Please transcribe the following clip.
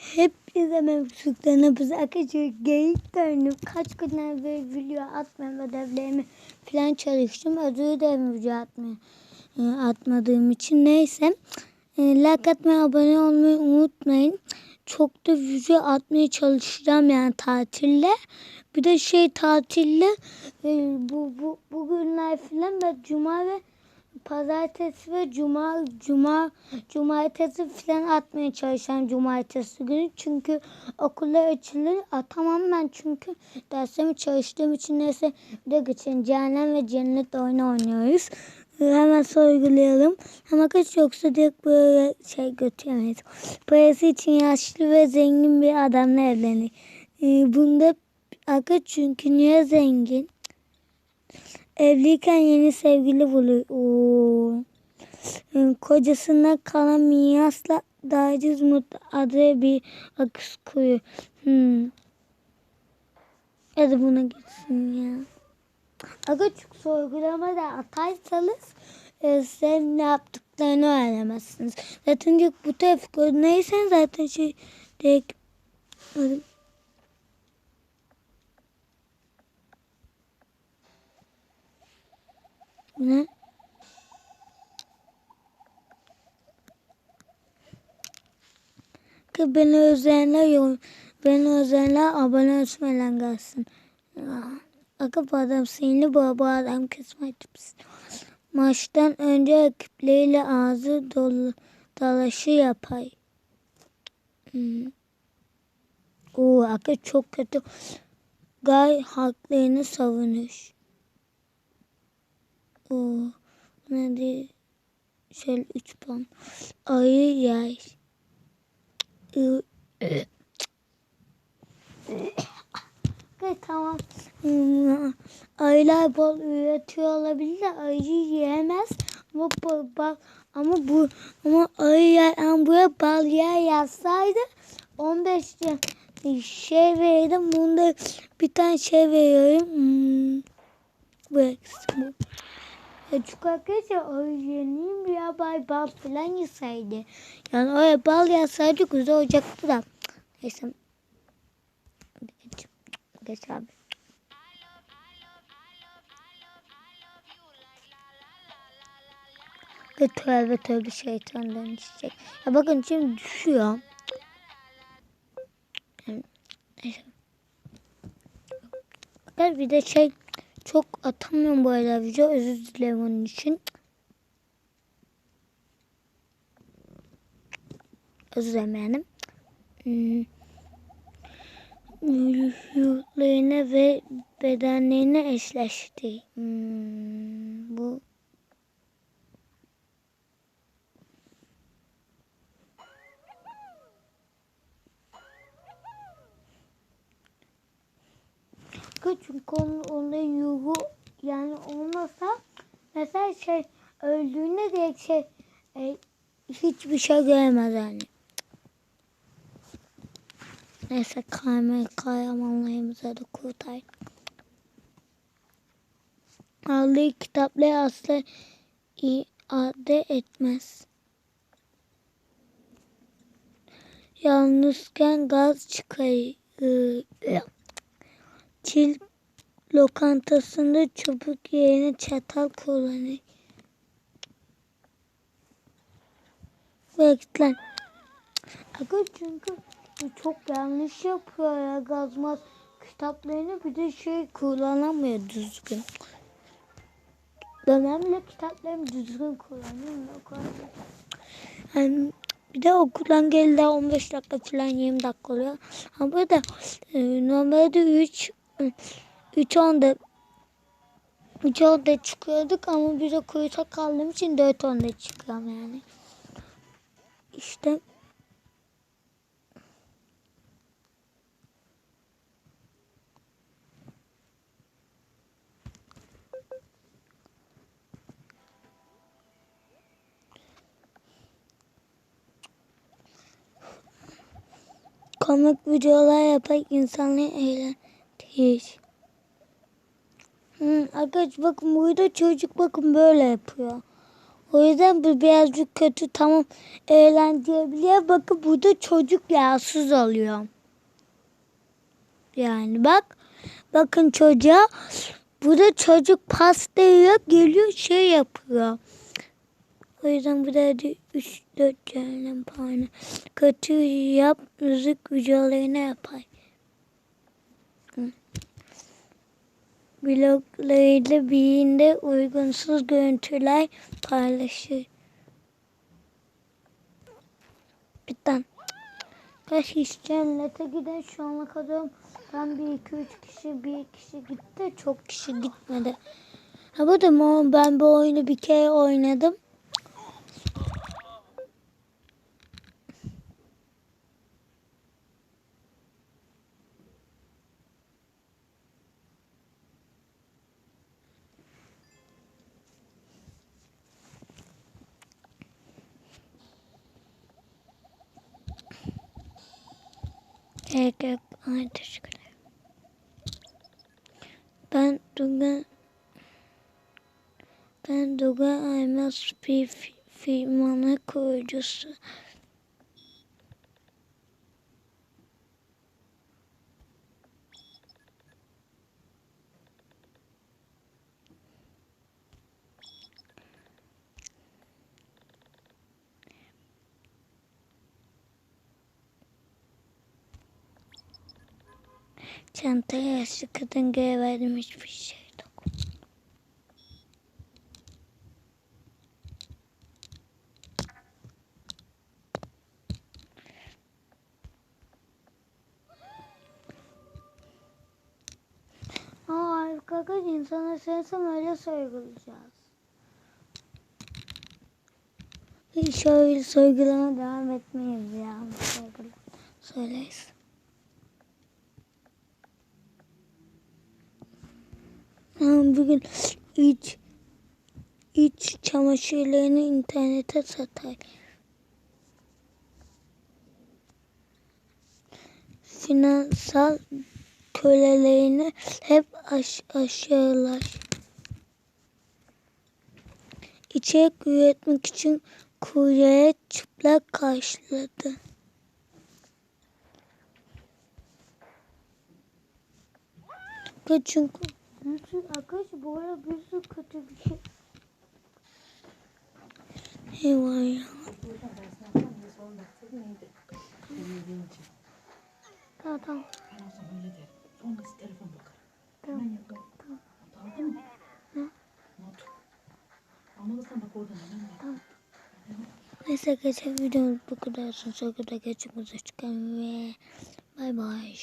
Hepinize mevcutlarına biz arkadaşlar geyik döndüm. Kaç günden beri video atmıyorum ödevlerimi falan çalıştım. Özür dilerim video atmaya, e, atmadığım için. Neyse. E, like atmayı, abone olmayı unutmayın. Çok da video atmaya çalışacağım yani tatilde. Bir de şey tatilde e, bu, bu bugünler falan ve cuma ve pazartesi ve cuma cuma cumartesi falan atmaya çalışacağım cumartesi günü. Çünkü okullar açılır. Atamam ben çünkü derslerimi çalıştığım için neyse de geçen cehennem ve cennet oyunu oynuyoruz. Hemen sorgulayalım. Ama kaç yoksa direkt böyle şey götüremeyiz. Parası için yaşlı ve zengin bir adamla evlenir. Ee, Bunda Aga çünkü niye zengin? Evliyken yeni sevgili buluyor. Oo. Ee, Kocasından kalan mirasla Daciz Mutlu adı bir akış kuruyor. Hmm. Hadi buna gitsin ya. Aga çok sorgulamada atarsanız e, sen ne yaptıklarını öğrenemezsiniz. Zaten bu taraf neysen zaten şey direkt Ne? Ki beni yok. Beni özleyenler abone olsun gelsin. Akı bu adam sinirli bu adam kısmetçisi. Maçtan önce ekipleriyle ağzı dolu, dalaşı yapay. Hmm. Oo, Akı çok kötü. Gay haklarını savunuş. Oo, ne diye şöyle üç puan. Ayı yay. Okay, tamam. Ayılar bal üretiyor olabilir de ayı yiyemez. Ama bal, ama bu ama ayı yer, ama buraya bal yer yazsaydı 15 tane şey verirdim. Bunda bir tane şey veriyorum. Hmm. Bu eksik bu. Ya çünkü arkadaşlar yeniyim ya bay bal falan yeseydi. Yani oraya bal yazsaydı güzel olacaktı da. Neyse. Geç, abi. Ve tövbe tövbe şeytandan içecek. Ya bakın şimdi düşüyor. Neyse. Bir de şey çok atamıyorum bu arada video. Özür dilerim onun için. Özür dilerim yani. Hmm. Ve bedenlerine eşleşti. Hmm. Bu Çünkü onun, onda yuhu yani olmasa mesela şey öldüğünde direkt şey e, hiçbir şey göremez yani. Neyse kayma kahramanlarımıza da kurtar. Aldığı kitapları asla iade etmez. Yalnızken gaz çıkarır. Çil lokantasında çubuk yerine çatal kullanır. Bekler. Aga çünkü çok yanlış yapıyor ya gazmaz kitaplarını bir de şey kullanamıyor düzgün. Dönemle kitaplarımı düzgün kullanıyorum. Yani bir de okuldan geldi 15 dakika falan 20 dakika oluyor. Ama burada e, normalde 3 3 onda 3 onda çıkıyorduk ama biz de kuyuta kaldığım için 4 onda çıkıyorum yani. İşte komik videolar yaparak insanları eğlendirir. Hmm, arkadaş bakın burada çocuk bakın böyle yapıyor. O yüzden bu birazcık kötü tamam eğlendirebiliyor. Bakın burada çocuk yağsız oluyor. Yani bak. Bakın çocuğa. Burada çocuk pasta yiyor. Geliyor şey yapıyor. O yüzden burada hadi 3-4 cehennem puanı. Kötü yap. Rızık videolarını yapar. Hı. Bloglarıyla birinde uygunsuz görüntüler paylaşır. Bitten. Kaç kişi cennete gider şu ana kadar ben bir iki üç kişi bir kişi gitti çok kişi gitmedi. Ha bu da ben bu oyunu bir kere oynadım. Gerek yok. Ay teşekkür. Ben Dugan ben Dugan Aymaz bir fi- firmanın kurucusu. Çantaya yaşlı kadın verdim hiçbir şey yok. Aa arkadaş insana sevsem öyle sorgulayacağız. Hiç öyle sorgulama devam etmeyiz ya. Sorgula. Söyleyiz. Bugün iç iç çamaşırlarını internete satar. Finansal kölelerini hep aş aşağılar. İçerik üretmek için kuryeye çıplak karşıladı. Çünkü sürü arkadaşlar bu arada bir sürü kötü bir şey. Eyvah ya. Tamam tamam. Tamam. Mı? Not. Almalısın bak oradan hemen bak. Neyse geçen videomuz bu kadar olsun. Sonra da geçimize çıkan ve bay bay.